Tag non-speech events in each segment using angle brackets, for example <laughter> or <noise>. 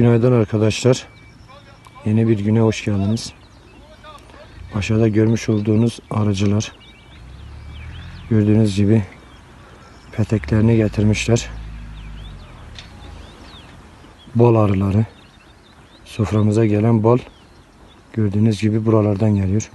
Günaydın arkadaşlar. Yeni bir güne hoş geldiniz. Aşağıda görmüş olduğunuz arıcılar. Gördüğünüz gibi peteklerini getirmişler. Bol arıları. Soframıza gelen bal gördüğünüz gibi buralardan geliyor.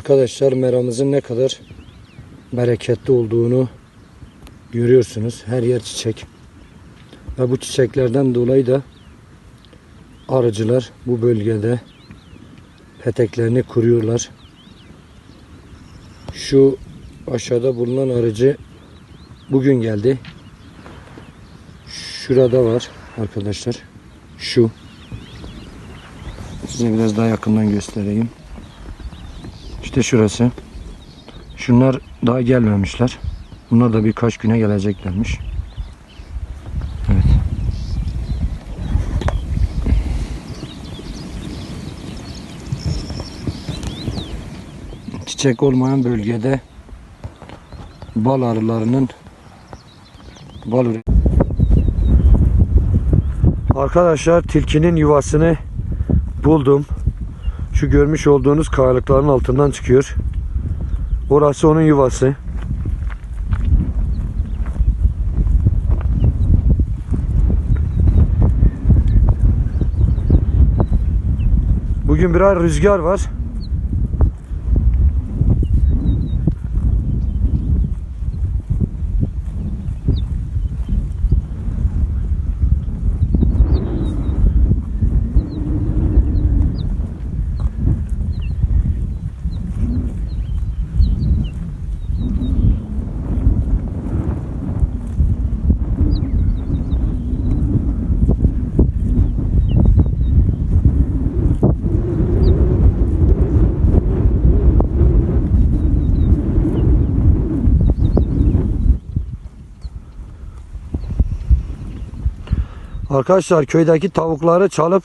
Arkadaşlar meramızın ne kadar bereketli olduğunu görüyorsunuz. Her yer çiçek. Ve bu çiçeklerden dolayı da arıcılar bu bölgede peteklerini kuruyorlar. Şu aşağıda bulunan arıcı bugün geldi. Şurada var arkadaşlar. Şu. Size biraz daha yakından göstereyim. İşte şurası. Şunlar daha gelmemişler. Bunlar da birkaç güne geleceklermiş. Evet. Çiçek olmayan bölgede bal arılarının bal Arkadaşlar tilkinin yuvasını buldum. Şu görmüş olduğunuz kayalıkların altından çıkıyor. Orası onun yuvası. Bugün biraz rüzgar var. Arkadaşlar köydeki tavukları çalıp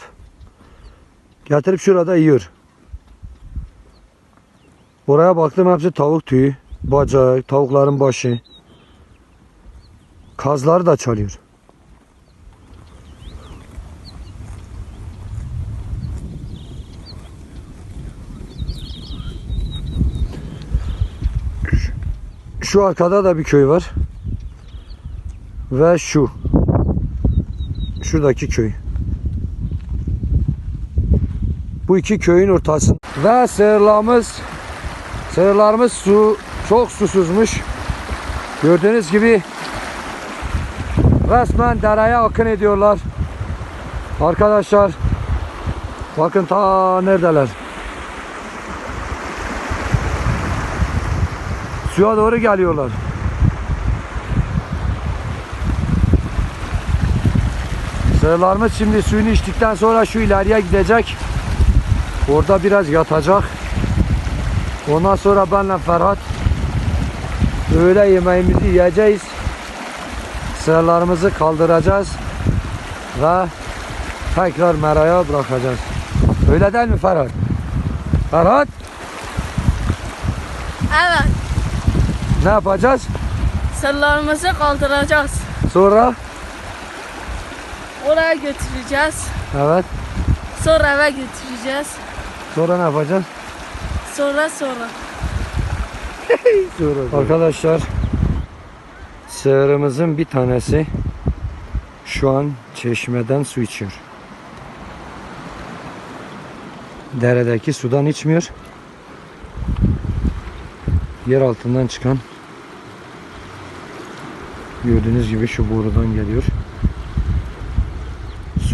getirip şurada yiyor. Oraya baktım hepsi tavuk tüyü, bacağı, tavukların başı. Kazları da çalıyor. Şu arkada da bir köy var. Ve şu. Şuradaki köy. Bu iki köyün ortasında. Ve sığırlarımız sığırlarımız su çok susuzmuş. Gördüğünüz gibi resmen dereye akın ediyorlar. Arkadaşlar bakın ta neredeler. Suya doğru geliyorlar. Sığırlarımız şimdi suyunu içtikten sonra şu ileriye gidecek. Orada biraz yatacak. Ondan sonra benle Ferhat öğle yemeğimizi yiyeceğiz. Sığırlarımızı kaldıracağız. Ve tekrar meraya bırakacağız. Öyle değil mi Ferhat? Ferhat Evet, ne yapacağız? sırlarımızı kaldıracağız. Sonra? Oraya götüreceğiz. Evet. Sonra eve götüreceğiz. Sonra ne yapacağız? <laughs> Sonra sonra. Arkadaşlar Sığırımızın bir tanesi şu an çeşmeden su içiyor. Deredeki sudan içmiyor. Yer altından çıkan gördüğünüz gibi şu borudan geliyor.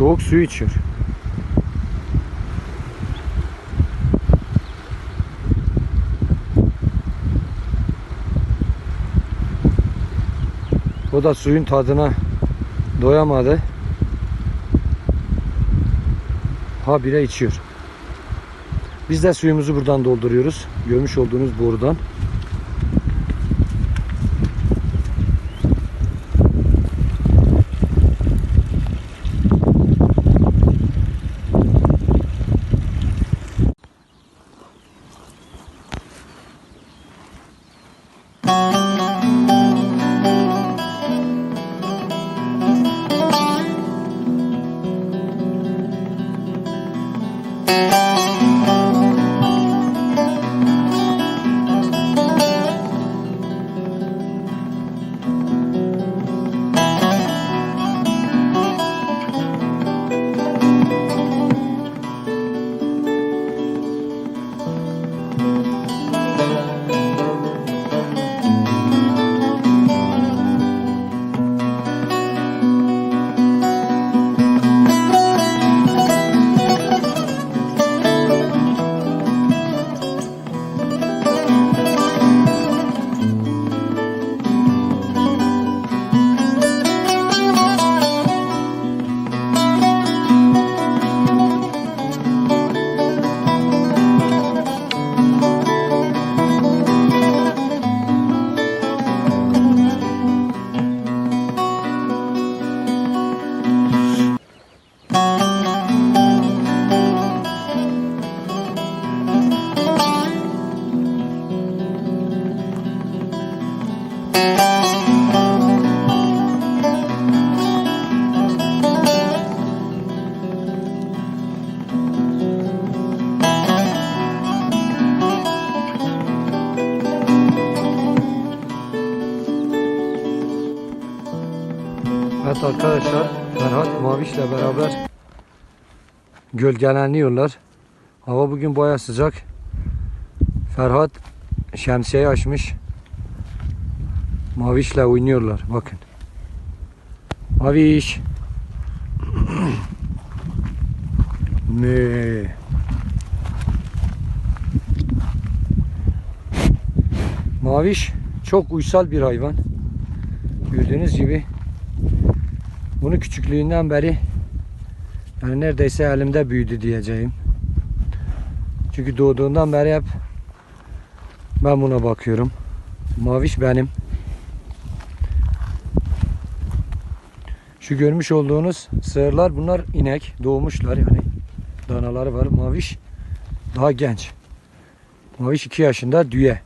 Soğuk su içiyor. O da suyun tadına doyamadı. Ha bire içiyor. Biz de suyumuzu buradan dolduruyoruz. Görmüş olduğunuz borudan. Evet arkadaşlar Ferhat Maviş'le beraber gölgeleniyorlar. Hava bugün baya sıcak. Ferhat şemsiyeyi açmış. Maviş'le oynuyorlar. Bakın. Maviş. <clears throat> Me. Maviş çok uysal bir hayvan. Gördüğünüz gibi bunu küçüklüğünden beri yani neredeyse elimde büyüdü diyeceğim. Çünkü doğduğundan beri hep ben buna bakıyorum. Maviş benim. Şu görmüş olduğunuz sığırlar bunlar inek doğmuşlar yani danaları var. Maviş daha genç. Maviş 2 yaşında düye.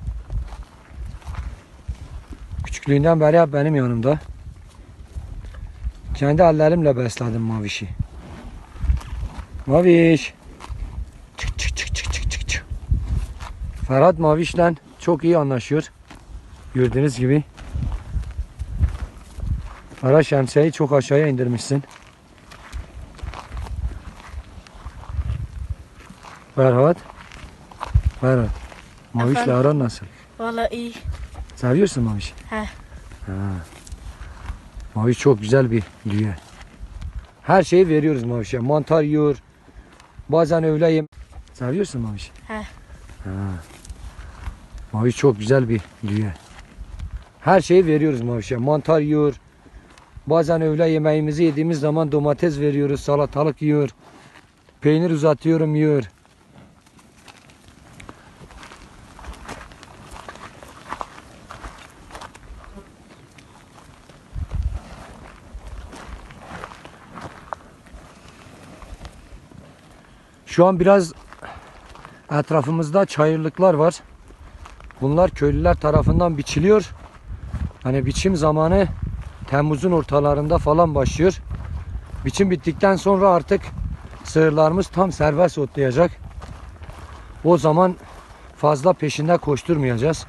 Küçüklüğünden beri hep benim yanımda. Kendi ellerimle besledim Maviş'i. Maviş. Çık çık çık çık çık çık çık. Ferhat Maviş'le çok iyi anlaşıyor. Gördüğünüz gibi. Ferhat şemsiyeyi çok aşağıya indirmişsin. Ferhat. Ferhat. Maviş'le aran nasıl? Valla iyi. Seviyorsun Maviş'i? He. Ha. Maviş çok güzel bir düğe. Her şeyi veriyoruz Maviş'e. Mantar yiyor. Bazen öğle yem. Seviyorsun Maviş? He. Ha. Maviş çok güzel bir düğe. Her şeyi veriyoruz Maviş'e. Mantar yiyor. Bazen öğle yemeğimizi yediğimiz zaman domates veriyoruz. Salatalık yiyor. Peynir uzatıyorum yiyor. Şu an biraz etrafımızda çayırlıklar var. Bunlar köylüler tarafından biçiliyor. Hani biçim zamanı Temmuz'un ortalarında falan başlıyor. Biçim bittikten sonra artık sığırlarımız tam serbest otlayacak. O zaman fazla peşinde koşturmayacağız.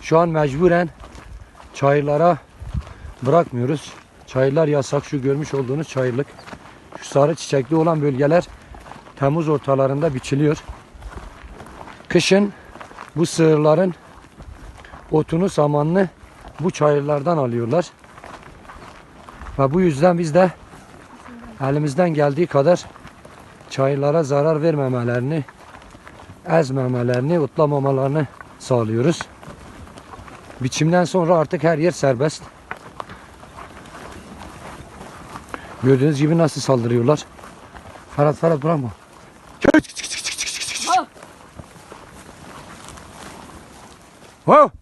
Şu an mecburen çayırlara bırakmıyoruz. Çayırlar yasak. Şu görmüş olduğunuz çayırlık. Şu sarı çiçekli olan bölgeler Temmuz ortalarında biçiliyor. Kışın bu sığırların otunu samanını bu çayırlardan alıyorlar. Ve bu yüzden biz de elimizden geldiği kadar çayırlara zarar vermemelerini, ezmemelerini, otlamamalarını sağlıyoruz. Biçimden sonra artık her yer serbest. Gördüğünüz gibi nasıl saldırıyorlar. Ferhat Ferhat bırakma. Whoa!